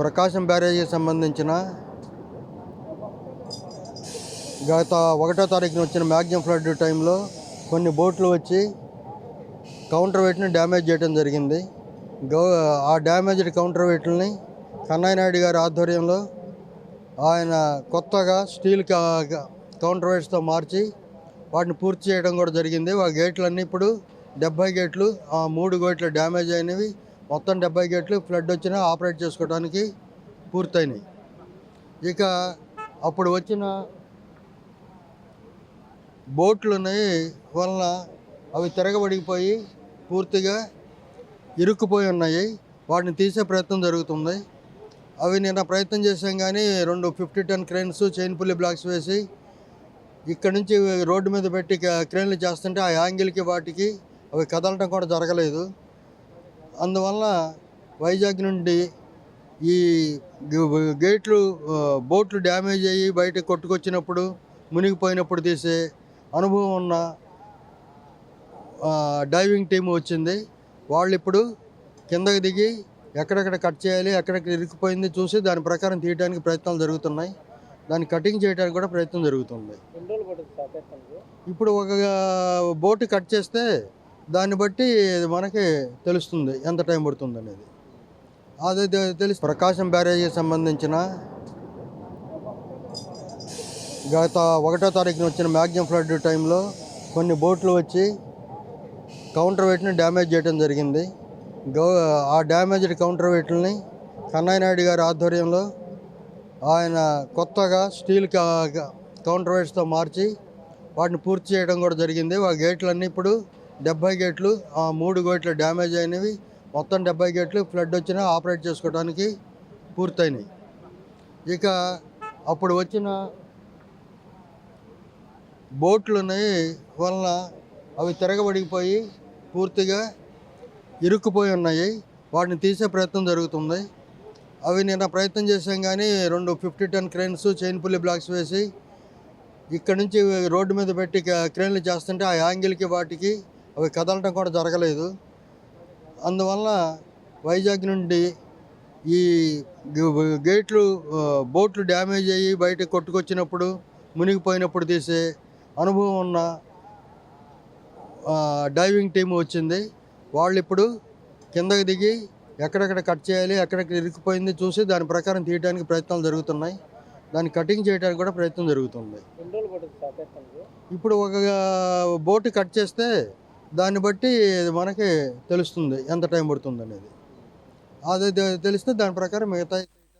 ప్రకాశం బ్యారేజీకి సంబంధించిన గత ఒకటో తారీఖున వచ్చిన మ్యాగ్జిమ్ ఫ్లడ్ టైంలో కొన్ని బోట్లు వచ్చి కౌంటర్ వెయిట్ని డ్యామేజ్ చేయడం జరిగింది. గౌ ఆ డ్యామేజ్డ్ కౌంటర్ వెయిట్లని కన్నయ్య నాయుడు గారి ఆధ్వర్యంలో ఆయన కొత్తగా స్టీల్ కౌంటర్ వెయిట్స్తో మార్చి వాటిని పూర్తి చేయడం కూడా జరిగింది. ఆ గేట్లన్నీ ఇప్పుడు డెబ్బై గేట్లు ఆ మూడు గేట్లు డ్యామేజ్ అయినవి. మొత్తం డెబ్బై గేట్లు ఫ్లడ్ వచ్చినా ఆపరేట్ చేసుకోవడానికి పూర్తయినాయి. ఇక అప్పుడు వచ్చిన బోట్లు ఉన్నాయి వలన అవి తిరగబడిపోయి పూర్తిగా ఇరుక్కుపోయి ఉన్నాయి. వాటిని తీసే ప్రయత్నం జరుగుతుంది. అవి నిన్న ప్రయత్నం చేసాం కానీ రెండు fifty ton cranes chain pulley blocks వేసి ఇక్కడ నుంచి రోడ్డు మీద పెట్టి క- క్రెయిన్లు చేస్తుంటే ఆ యాంగిల్కి వాటికి అవి కదలటం కూడా జరగలేదు. అందువల్ల వైజాగ్ నుండి ఈ గేట్లు బోట్లు డ్యామేజ్ అయ్యి బయట కొట్టుకొచ్చినప్పుడు మునిగిపోయినప్పుడు తీసే అనుభవం ఉన్న డైవింగ్ టీం వచ్చింది. వాళ్ళు ఇప్పుడు కిందకి దిగి ఎక్కడెక్కడ కట్ చేయాలి ఎక్కడెక్కడ ఇరుక్కుపోయింది చూసి దాని ప్రకారం తీయడానికి ప్రయత్నాలు జరుగుతున్నాయి. దాన్ని కటింగ్ చేయడానికి కూడా ప్రయత్నం జరుగుతుంది? ఇప్పుడు ఒక బోట్ కట్ చేస్తే దాన్ని బట్టి మనకి తెలుస్తుంది ఎంత టైం పడుతుంది అనేది అదే తెలిసి తెలుసు. ప్రకాశం బ్యారేజీకి సంబంధించిన గత ఒకటో తారీఖున వచ్చిన మ్యాగ్జిమ్ ఫ్లడ్ టైంలో కొన్ని బోట్లు వచ్చి కౌంటర్ వెయిట్ని డ్యామేజ్ చేయడం జరిగింది. గౌ ఆ డ్యామేజ్డ్ కౌంటర్ వెయిట్లని కన్నయ్య నాయుడు గారి ఆధ్వర్యంలో ఆయన కొత్తగా స్టీల్ కౌంటర్ వెయిట్స్తో మార్చి వాటిని పూర్తి చేయడం కూడా జరిగింది. ఆ గేట్లన్నీ ఇప్పుడు డెబ్బై గేట్లు ఆ మూడు గేట్లు డ్యామేజ్ అయినవి. మొత్తం డెబ్బై గేట్లు ఫ్లడ్ వచ్చినా ఆపరేట్ చేసుకోవడానికి పూర్తయినాయి. ఇక అప్పుడు వచ్చిన బోట్లు ఉన్నాయి వలన అవి తిరగబడిపోయి పూర్తిగా ఇరుక్కుపోయి ఉన్నాయి. వాటిని తీసే ప్రయత్నం జరుగుతుంది. అవి నిన్న ప్రయత్నం చేసాం కానీ రెండు fifty ton cranes chain pulley blocks వేసి ఇక్కడ నుంచి రోడ్డు మీద పెట్టి క- క్రెయిన్లు చేస్తుంటే ఆ యాంగిల్కి వాటికి అవి కదలటం కూడా జరగలేదు. అందువల్ల వైజాగ్ నుండి ఈ గేట్లు బోట్లు డ్యామేజ్ అయ్యి బయట కొట్టుకొచ్చినప్పుడు మునిగిపోయినప్పుడు తీసే అనుభవం ఉన్న డైవింగ్ టీం వచ్చింది. వాళ్ళు ఇప్పుడు కిందకి దిగి ఎక్కడెక్కడ కట్ చేయాలి ఎక్కడెక్కడ ఇరుక్కుపోయింది చూసి దాని ప్రకారం తీయడానికి ప్రయత్నాలు జరుగుతున్నాయి. దాన్ని కటింగ్ చేయడానికి కూడా ప్రయత్నం జరుగుతుంది? ఇప్పుడు ఒక బోట్ కట్ చేస్తే దాన్ని బట్టి మనకి తెలుస్తుంది ఎంత టైం పడుతుంది అనేది అదే తెలిస్తే దాని ప్రకారం మిగతా